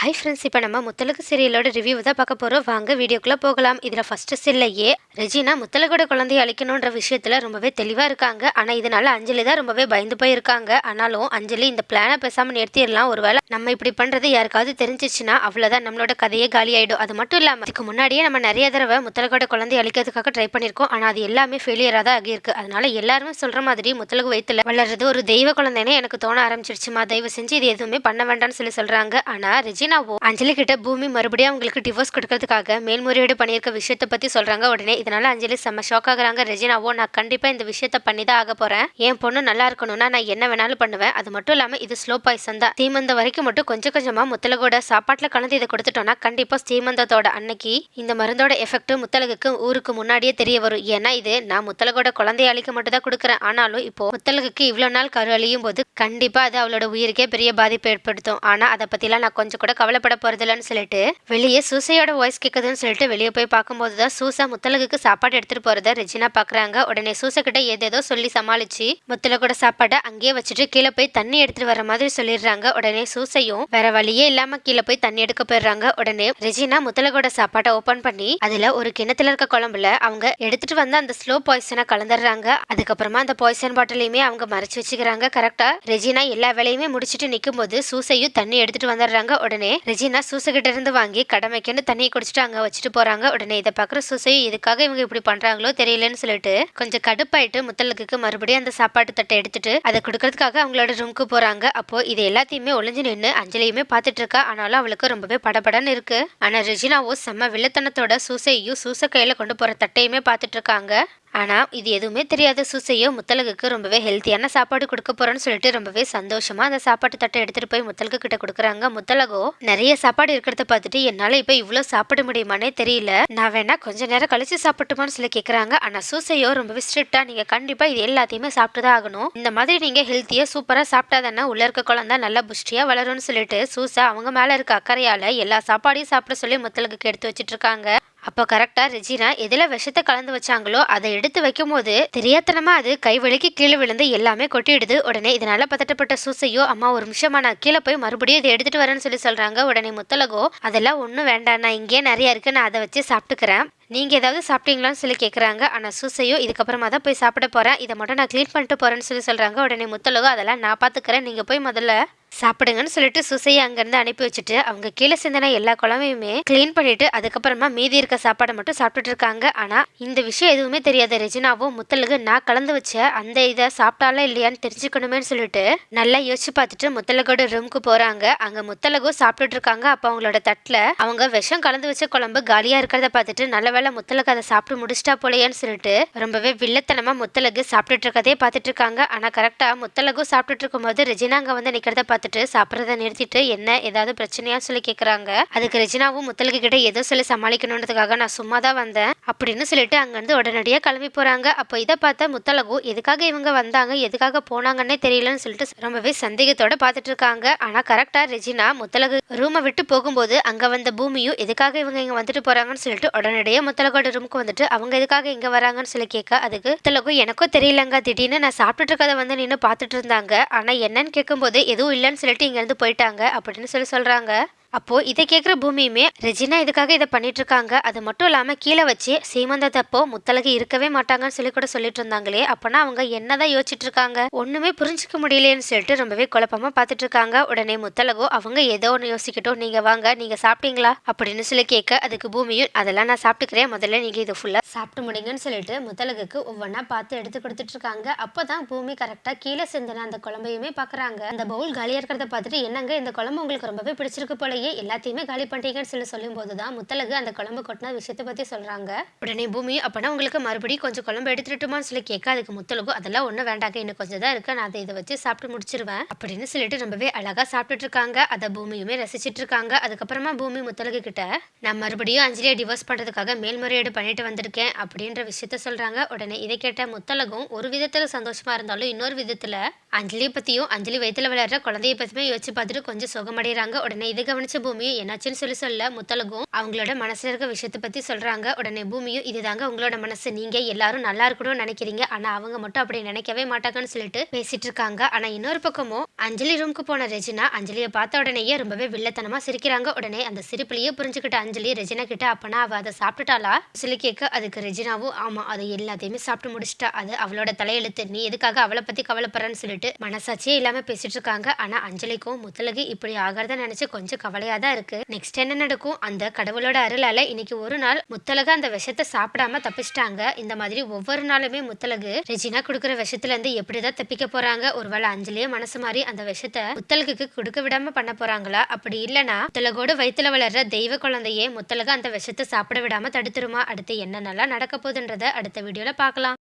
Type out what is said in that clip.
Hi friends இப்போ நம்ம Muthazhagu சீரியலோட review தான் பார்க்க போகிறோம் வாங்க வீடியோக்குள்ளே போகலாம். இதில் ஃபஸ்ட்டு சில்லையே ரெஜினா முத்தலகோட குழந்தைய அழிக்கணுன்ற விஷயத்தில் ரொம்பவே தெளிவாக இருக்காங்க. ஆனால் இதனால் அஞ்சலி தான் ரொம்பவே பயந்து போயிருக்காங்க. ஆனாலும் அஞ்சலி இந்த பிளானை பேசாமல் நிறுத்திடலாம். ஒருவேளை நம்ம இப்படி பண்ணுறது யாருக்காவது தெரிஞ்சிச்சுன்னா அவ்வளோதான் நம்மளோட கதையே காலி ஆகிடும் அது மட்டும் இல்லாமல் இதுக்கு முன்னாடியே நம்ம நிறைய தடவை முத்தலகோட குழந்தைய அழிக்கிறதுக்காக ட்ரை பண்ணியிருக்கோம். ஆனால் அது எல்லாமே ஃபெயிலியராக தான் ஆகியிருக்கு. அதனால எல்லாருமே சொல்கிற மாதிரி முத்தலகு வயிற்றுல வளர்றது ஒரு தெய்வ குழந்தைன்னு எனக்கு தோண ஆரம்பிச்சிருச்சுமா? தயவு செஞ்சு இது எதுவுமே பண்ண வேண்டாம்னு சொல்லி சொல்கிறாங்க ஆனால் ரெஜினாவோ அஞ்சலி கிட்ட பூமி மறுபடியும் அவங்களுக்கு டிவோர்ஸ் கொடுக்கறதுக்காக மேல்முறையீடு பண்ணியிருக்க விஷயத்தை பற்றி சொல்கிறாங்க உடனே. இதனால அஞ்சலி செம்ம ஷாக் ஆகுறாங்க. ரெஜினாவோ நான் கண்டிப்பாக இந்த விஷயத்த பண்ணி தான் ஆக போறேன். என் பொண்ணு நல்லா இருக்கணும்னா நான் என்ன வேணாலும் பண்ணுவேன். அது மட்டும் இல்லாமல் இது ஸ்லோ பாய்சன் தான். தீமந்த வரைக்கும் மட்டும் கொஞ்சம் கொஞ்சமாக முத்தலகோட சாப்பாட்டில் கலந்து இதை கொடுத்துட்டோம்னா கண்டிப்பாக ஸ்ரீமந்தத்தோட அன்னைக்கு இந்த மருந்தோட எஃபெக்ட் முத்தலகுக்கு ஊருக்கு முன்னாடியே தெரிய வரும். ஏன்னா இது நான் முத்தலகோட குழந்தைய அழிக்க மட்டும் தான் கொடுக்குறேன். ஆனாலும் இப்போ முத்தலகுக்கு இவ்வளோ நாள் கரு அழியும் போது கண்டிப்பாக அது அவளோட உயிருக்கே பெரிய பாதிப்பு ஏற்படுத்தும். ஆனால் அதை பற்றிலாம் நான் கொஞ்சம் கூட கவலைப்பட போகிறதில்லன்னு சொல்லிட்டு வெளியே சூசையோட வாய்ஸ் கேட்குதுன்னு சொல்லிட்டு வெளியே போய் பார்க்கும்போது தான் சூசா முத்தலகுக்கு சாப்பாடு எடுத்துகிட்டு போகிறத ரெஜினா பார்க்குறாங்க உடனே சூசை கிட்ட ஏதேதோ சொல்லி சமாளிச்சு முத்தலகோட சாப்பாடை அங்கேயே வச்சுட்டு கீழே போய் தண்ணி எடுத்துட்டு வர மாதிரி சொல்லிடுறாங்க. உடனே சூசையும் வேற வழியே இல்லாம கீழே போய் தண்ணி எடுக்க போயிடுறாங்க. உடனே ரெஜினா முத்தலகோட சாப்பாட்டை ஓபன் பண்ணி அதுல ஒரு கிணத்துல இருக்க குழம்புல அவங்க எடுத்துட்டு வந்து அந்த ஸ்லோ பாய்சனை கலந்துடுறாங்க. அதுக்கப்புறமா அந்த பாய்சன் பாட்டிலையுமே அவங்க மறைச்சு வச்சுக்கிறாங்க. கரெக்டா ரெஜினா எல்லா வேலையுமே முடிச்சிட்டு நிற்கும் போது சூசையும் தண்ணி எடுத்துட்டு வந்துடுறாங்க. உடனே ரெஜினா சூசகிட்ட இருந்து வாங்கி கடமைக்குன்னு தண்ணியை குடிச்சிட்டு அங்க வச்சுட்டு போறாங்க. உடனே இதை பாக்குற சூசையும் இதுக்காக இவங்க இப்படி பண்றாங்களோ தெரியலன்னு சொல்லிட்டு கொஞ்சம் கடுப்பாயிட்டு முத்தலுக்கு மறுபடியும் அந்த சாப்பாட்டு தட்டை எடுத்துட்டு அதை கொடுக்கறதுக்காக அவங்களோட ரூமுக்கு போறாங்க. அப்போ இது எல்லாத்தையுமே ஒளிஞ்சு நின்று அஞ்சலியுமே பார்த்துட்டு இருக்கா. ஆனாலும் அவளுக்கு ரொம்பவே படபடன்னு இருக்கு. ஆனா ரெஜினாவும் செம்ம வில்லத்தனத்தோட சூசையும் சூசை கையில கொண்டு போற தட்டையுமே பார்த்துட்டு இருக்காங்க. ஆனால் இது எதுவுமே தெரியாத சூசையோ முத்தலகுக்கு ரொம்பவே ஹெல்த்தியான சாப்பாடு கொடுக்க போகிறோன்னு சொல்லிட்டு ரொம்பவே சந்தோஷமா அந்த சாப்பாட்டு தட்டை எடுத்துகிட்டு போய் முத்தலகு கிட்ட கொடுக்குறாங்க. முத்தலகோ நிறைய சாப்பாடு இருக்கிறத பார்த்துட்டு என்னால் இப்போ இவ்வளோ சாப்பிட முடியுமானே தெரியல. நான் வேணா கொஞ்ச நேரம் கழிச்சு சாப்பிட்டுமான்னு சொல்லி கேட்குறாங்க ஆனால் சூசையோ ரொம்பவே ஸ்ட்ரிக்டாக நீங்கள் கண்டிப்பாக இது எல்லாத்தையுமே சாப்பிட்டு தான் ஆகணும். இந்த மாதிரி நீங்கள் ஹெல்த்தியாக சூப்பராக சாப்பிட்டா சாப்பிட்டாதானே உள்ள இருக்க குழந்தை நல்லா புஷ்டியாக வளரும்னு சொல்லிட்டு சூசா அவங்க மேலே இருக்க அக்கறையால் எல்லா சாப்பாடையும் சாப்பிட சொல்லி முத்தலகுக்கு எடுத்து வச்சிட்டு இருக்காங்க. அப்போ கரெக்டாக ரெஜினா எதில் விஷத்தை கலந்து வச்சாங்களோ அதை எடுத்து வைக்கும் போது தெரியாத்தனமாக அது கை வலிக்கு கீழே விழுந்து எல்லாமே கொட்டிடுது. உடனே இதனால பதட்டப்பட்ட சூசையோ அம்மா ஒரு நிமிஷமா நான் கீழே போய் மறுபடியும் இதை எடுத்துட்டு வரேன்னு சொல்லி சொல்றாங்க. உடனே முத்தலகோ அதெல்லாம் ஒன்றும் வேண்டாம் நான் இங்கேயே நிறைய இருக்கு நான் அதை வச்சு சாப்பிட்டுக்கிறேன். நீங்க ஏதாவது சாப்பிட்டீங்களான்னு சொல்லி கேட்குறாங்க ஆனால் சூசையோ இதுக்கப்புறமா தான் போய் சாப்பிட போறேன் இதை மட்டும் நான் க்ளீன் பண்ணிட்டு போறேன்னு சொல்லி சொல்றாங்க. உடனே முத்தலகோ அதெல்லாம் நான் பார்த்துக்கிறேன் நீங்க போய் முதல்ல சாப்பிடுங்கன்னு சொல்லிட்டு சுசையை அங்கேருந்து அனுப்பி வச்சுட்டு அவங்க கீழே சிந்தின எல்லா குழம்பையுமே க்ளீன் பண்ணிட்டு அதுக்கப்புறமா மீதி இருக்க சாப்பாடை மட்டும் சாப்பிட்டுட்டு இருக்காங்க. ஆனால் இந்த விஷயம் எதுவுமே தெரியாத. ரெஜினாவும் முத்தலுக்கு நான் கலந்து வச்ச அந்த இதை சாப்பிட்டாலும் இல்லையான்னு தெரிஞ்சுக்கணுமே சொல்லிட்டு நல்லா யோசிச்சு பார்த்துட்டு முத்தலகோட ரூமுக்கு போகிறாங்க அங்கே முத்தலகோ சாப்பிட்டுட்டு இருக்காங்க. அப்போ அவங்களோட தட்டில் அவங்க விஷம் கலந்து வச்ச குழம்பு காலியாக இருக்கிறத பார்த்துட்டு நல்ல வேலை முத்தலகு அதை சாப்பிட்டு முடிச்சிட்டா போலையான்னு சொல்லிட்டு ரொம்பவே வில்லத்தனமாக முத்தலகு சாப்பிட்டுட்டு இருக்கதே பார்த்துட்டு இருக்காங்க. ஆனால் கரெக்டாக முத்தலகு சாப்பிட்டுட்டு இருக்கும்போது ரெஜினா அங்கே வந்து நிற்கிறத பார்த்துட்டு சாப்பிட்றத நிறுத்திட்டு என்ன ஏதாவது பிரச்சனையா சொல்லி கேட்குறாங்க அதுக்கு ரெஜினாவும் முத்தலுக்கு கிட்ட ஏதோ சொல்லி சமாளிக்கணுன்றதுக்காக நான் சும்மா தான் வந்தேன் அப்படின்னு சொல்லிட்டு அங்கேருந்து உடனடியாக கிளம்பி போகிறாங்க அப்போ இதை பார்த்த முத்தலகு எதுக்காக இவங்க வந்தாங்க? எதுக்காக போனாங்கன்னே தெரியலன்னு சொல்லிட்டு ரொம்பவே சந்தேகத்தோட பார்த்துட்டு இருக்காங்க. ஆனால் கரெக்டாக ரெஜினா முத்தலகு ரூமை விட்டு போகும்போது அங்கே வந்த பூமியும் எதுக்காக இவங்க இங்கே வந்துட்டு போகிறாங்கன்னு சொல்லிட்டு உடனடியாக முத்தலகோட ரூமுக்கு வந்துட்டு அவங்க எதுக்காக இங்கே வராங்கன்னு சொல்லி கேட்க அதுக்கு முத்தலகு எனக்கும் தெரியலங்க. திடீர்னு நான் சாப்பிட்டுட்டு இருக்கதை வந்து நின்று பார்த்துட்டு இருந்தாங்க. ஆனால் என்னன்னு கேட்கும்போது எதுவும் இல்லைன்னு சொல்லிட்டு இங்கேருந்து போயிட்டாங்க அப்படின்னு சொல்லி சொல்றாங்க. அப்போ இதை கேட்குற பூமியுமே ரெஜினா இதுக்காக இதை பண்ணிட்டு இருக்காங்க அது மட்டும் இல்லாமல் கீழே வச்சு சீமந்தத்தப்போ முத்தலகு இருக்கவே மாட்டாங்கன்னு சொல்லி கூட சொல்லிட்டு இருந்தாங்களே அப்பனா அவங்க என்னதான் யோசிச்சுட்டு இருக்காங்க ஒண்ணுமே புரிஞ்சுக்க முடியலையேன்னு சொல்லிட்டு ரொம்பவே குழப்பமா பார்த்துட்டு இருக்காங்க உடனே முத்தலகோ அவங்க ஏதோ ஒன்று யோசிக்கட்டும் நீங்க வாங்க நீங்க சாப்பிட்டீங்களா? அப்படின்னு சொல்லி கேட்க அதுக்கு பூமியும் அதெல்லாம் நான் சாப்பிட்டுக்கிறேன். முதல்ல நீங்க இதை ஃபுல்லா சாப்பிட்டு முடிங்கன்னு சொல்லிட்டு முத்தலகுக்கு ஒவ்வொன்றா பார்த்து எடுத்து கொடுத்துட்டு இருக்காங்க அப்பதான் பூமி கரெக்டா கீழே சிந்தின அந்த குழம்பையுமே பாக்குறாங்க. அந்த பவுல் காலியா இருக்கிறத பார்த்துட்டு என்னங்க இந்த குழம்பு உங்களுக்கு ரொம்பவே பிடிச்சிருக்கு போல போலயே எல்லாத்தையுமே காலி பண்ணிட்டீங்கன்னு சொல்லி சொல்லும் போதுதான் முத்தலகு அந்த குழம்பு கொட்டின விஷயத்தை பற்றி சொல்கிறாங்க உடனே பூமி அப்போனா உங்களுக்கு மறுபடியும் கொஞ்சம் குழம்பு எடுத்துட்டுமான்னு சொல்லி கேட்க அதுக்கு முத்தலகு அதெல்லாம் ஒன்றும் வேண்டாங்க இன்னும் கொஞ்சம் தான் இருக்கு நான் அதை இதை வச்சு சாப்பிட்டு முடிச்சிருவேன் அப்படின்னு சொல்லிட்டு ரொம்பவே அழகாக சாப்பிட்டுட்டு இருக்காங்க. அதை பூமியுமே ரசிச்சிட்டு இருக்காங்க. அதுக்கப்புறமா பூமி முத்தலகு கிட்ட நான் மறுபடியும் அஞ்சலியை டிவோர்ஸ் பண்ணுறதுக்காக மேல்முறையீடு பண்ணிட்டு வந்திருக்கேன் அப்படின்ற விஷயத்த சொல்கிறாங்க உடனே இதை கேட்ட முத்தலகும் ஒரு விதத்தில் சந்தோஷமாக இருந்தாலும் இன்னொரு விதத்தில் அஞ்சலியை பற்றியும் அஞ்சலி வயிற்றில் விளையாடுற குழந்தைய பற்றியுமே யோசிச்சு பார்த்துட்டு கொஞ்சம் சுகமடைகிறாங்க உடனே இதை கவனிச்ச பூமியும் என்னாச்சுன்னு சொல்லி சொல்ல முத்தலகும் அவங்களோட மனசில் இருக்க விஷயத்தை பற்றி சொல்கிறாங்க உடனே பூமியும் இதுதாங்க உங்களோட மனசு. நீங்கள் எல்லாரும் நல்லா இருக்கணும்னு நினைக்கிறீங்க. ஆனால் அவங்க மட்டும் அப்படி நினைக்கவே மாட்டாங்கன்னு சொல்லிட்டு பேசிட்டு இருக்காங்க. ஆனால் இன்னொரு பக்கமும் அஞ்சலி ரூமுக்கு போன ரெஜினா அஞ்சலியை பார்த்த உடனேயே ரொம்பவே வில்லத்தனமாக சிரிக்கிறாங்க. உடனே அந்த சிரிப்புலேயே புரிஞ்சுக்கிட்ட அஞ்சலி ரெஜினா கிட்ட அப்பனா அவள் அதை சாப்பிட்டுட்டாளா? சொல்லி கேட்க அதுக்கு ரெஜினாவும் ஆமாம் அதை எல்லாத்தையுமே சாப்பிட்டு முடிச்சிட்டா. அது அவளோட தலையெழுத்து. நீ எதுக்காக அவளை பற்றி கவலைப்படுறன்னு சொல்லிட்டு மனசாட்சியே இல்லாம பேசிட்டு இருக்காங்க. ஆனா அஞ்சலிக்கும் முத்தலகு இப்படி ஆகிறத நினைச்சு கொஞ்சம் கவலையா தான் இருக்கு. நெக்ஸ்ட் என்ன நடக்கும்? அந்த கடவுளோட அருளால இன்னைக்கு ஒரு நாள் முத்தலகு அந்த விஷத்தை சாப்பிடாம தப்பிச்சிட்டாங்க. இந்த மாதிரி ஒவ்வொரு நாளுமே முத்தலகு ரெஜினா கொடுக்குற விஷத்துல இருந்து எப்படிதான் தப்பிக்க போறாங்க? ஒருவேளை அஞ்சலியே மனசு மாதிரி அந்த விஷத்தை முத்தலகுக்கு கொடுக்க விடாம பண்ண போறாங்களா? அப்படி இல்லனா முத்தலகோட வயித்துல வளர்ற தெய்வ குழந்தையே முத்தலகு அந்த விஷத்தை சாப்பிட விடாம தடுத்துருமா? அடுத்து என்னென்னலாம் நடக்க போகுதுன்றத அடுத்த வீடியோல பார்க்கலாம்.